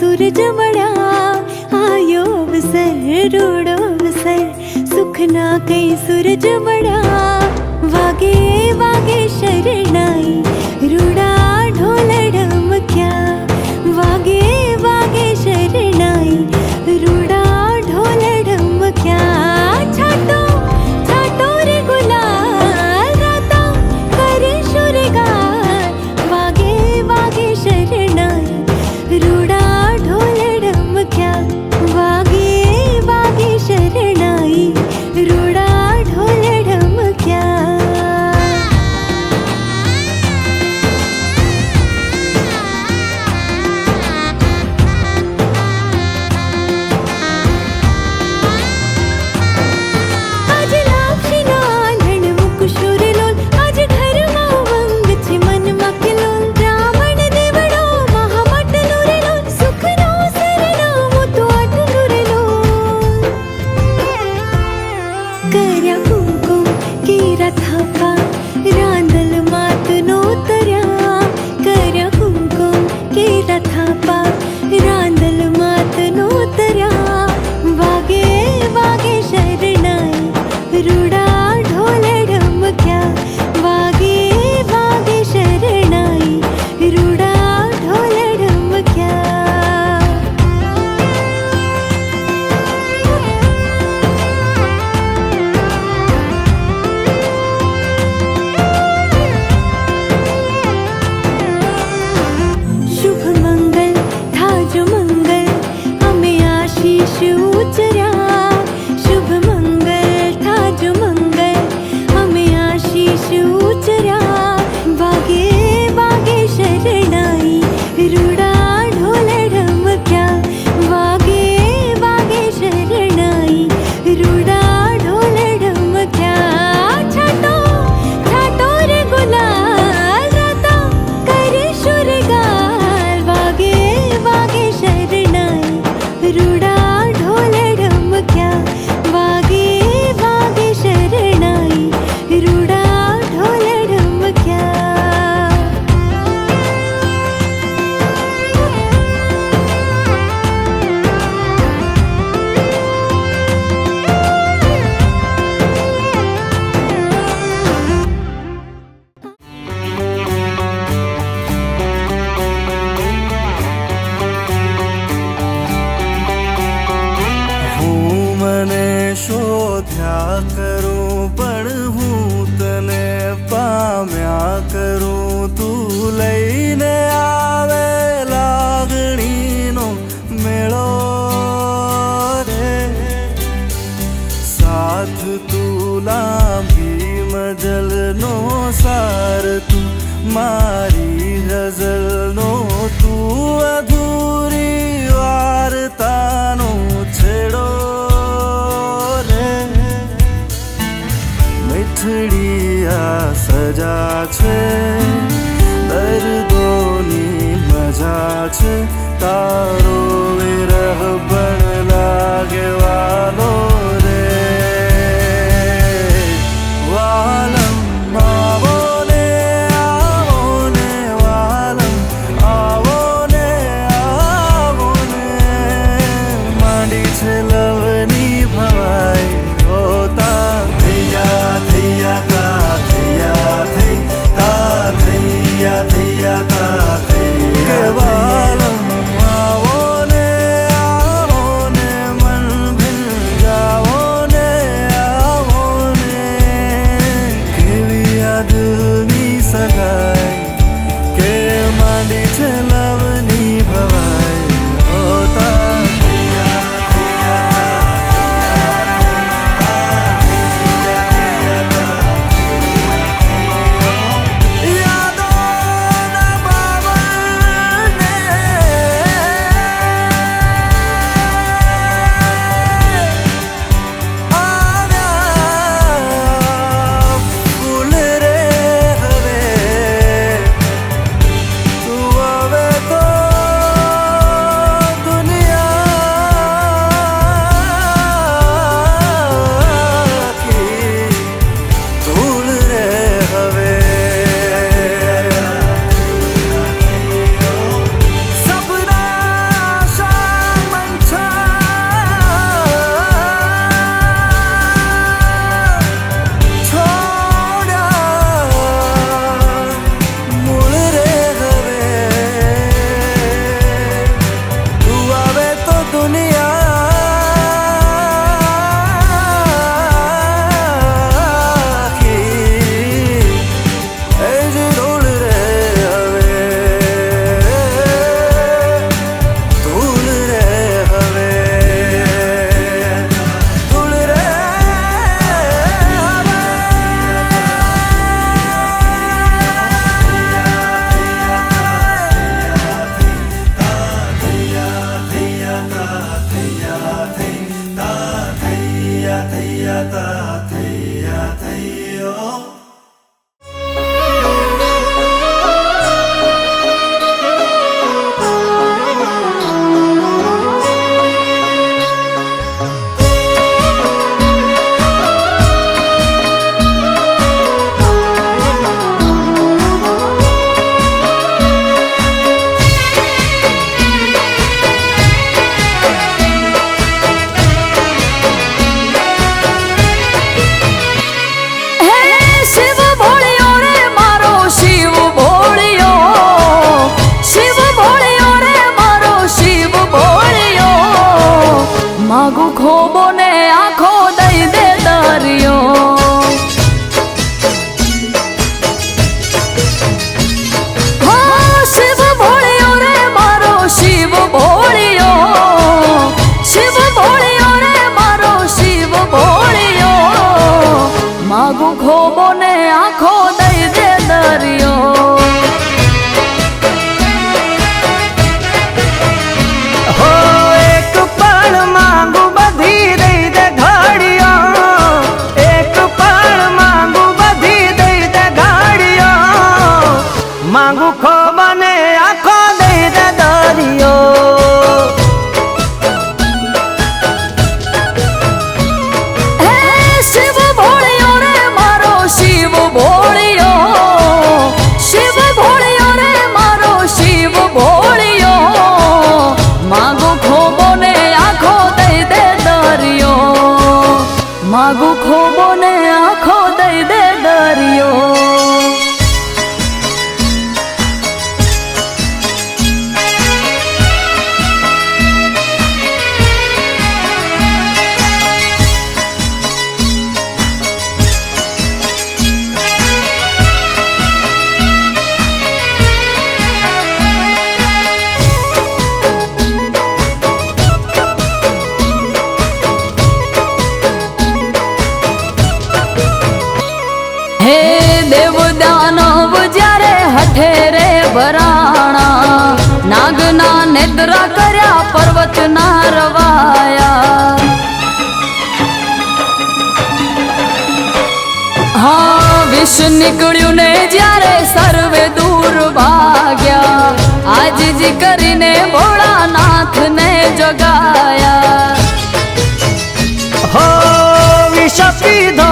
સૂરજવડા આયો અવસર રૂડો અવસર. સુખના કઈ સૂરજવડા વાગે વાગે શરણાઈ. રૂડા ઢોલડમ ક્યાં શોધ્યા કરું પણ હું તને પામ્યા કરું. તું લઈને કોથળી આ સજા છે, દર્દોની મજા છે, તારો વિરહ પણ લાગવાનો રે. વાલમ માવો ને વાલમ આવો ને આવો ને. Thayya, thayya, ta, thayya, thayya. ঘুম વરાણા નાગના નેદ્રા કર્યા પર્વતના રવાયા. હા, વિષ નીકળ્યું ને જ્યારે સર્વે દૂર ભાગ્યા, આજીજી કરીને ભોળાનાથને જગાયા. હો, વિષ પીધો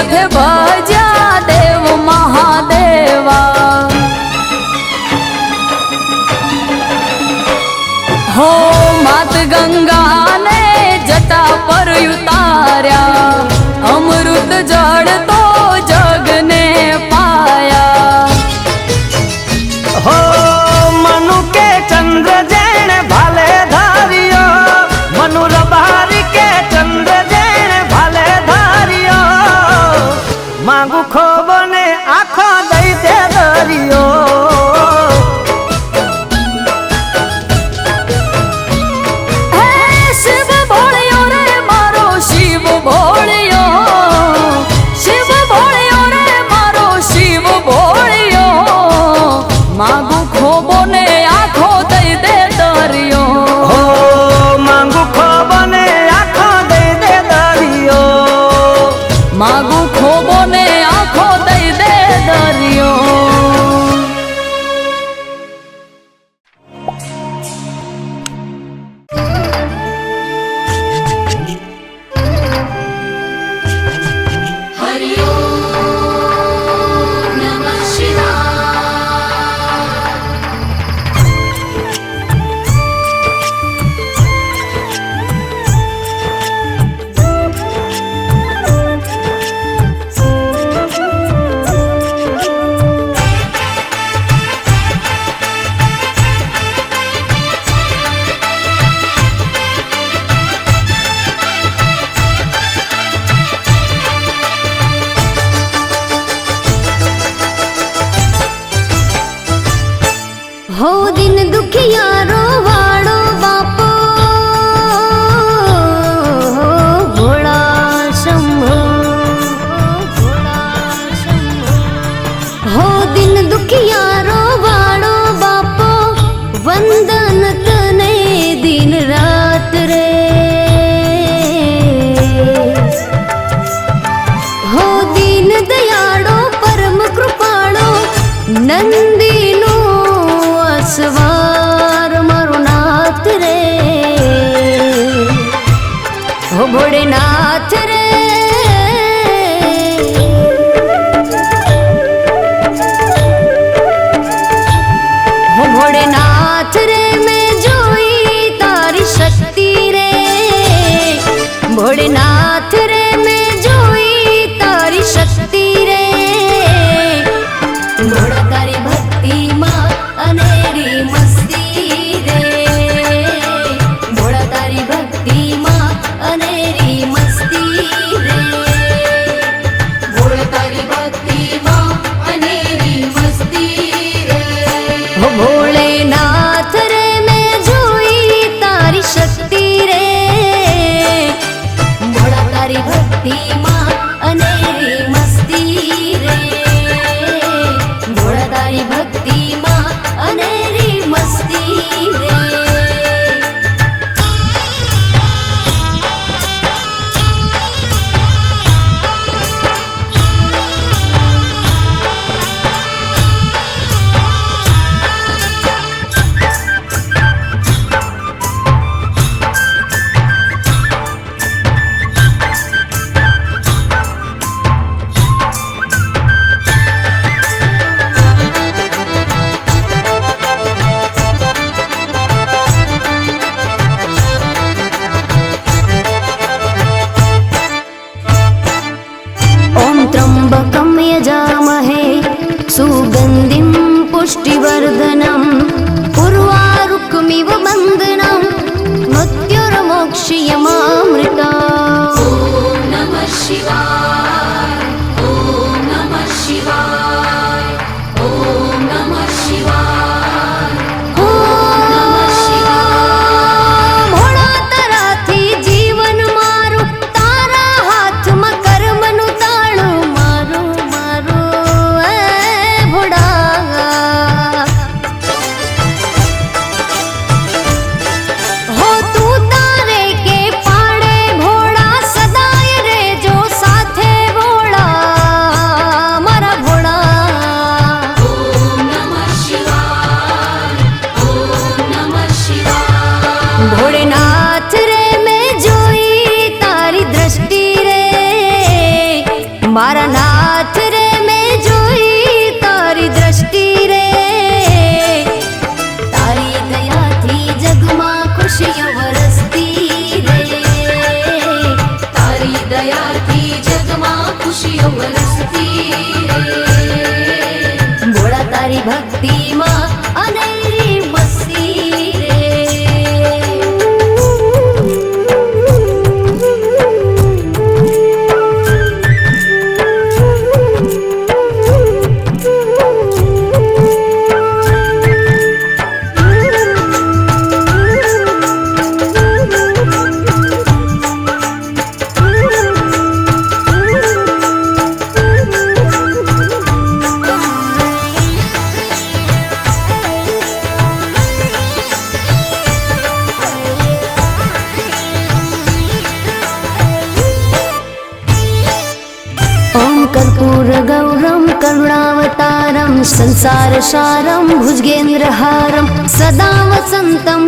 રથે ભજ્યા દેવ મહાદેવા. હો માત ગંગાને જટા પર ઉતાર્યા અમૃત જળ તો ನನ್ನ भक्ति संसारसारं भुजगेन्द्रहारं सदा वसन्तं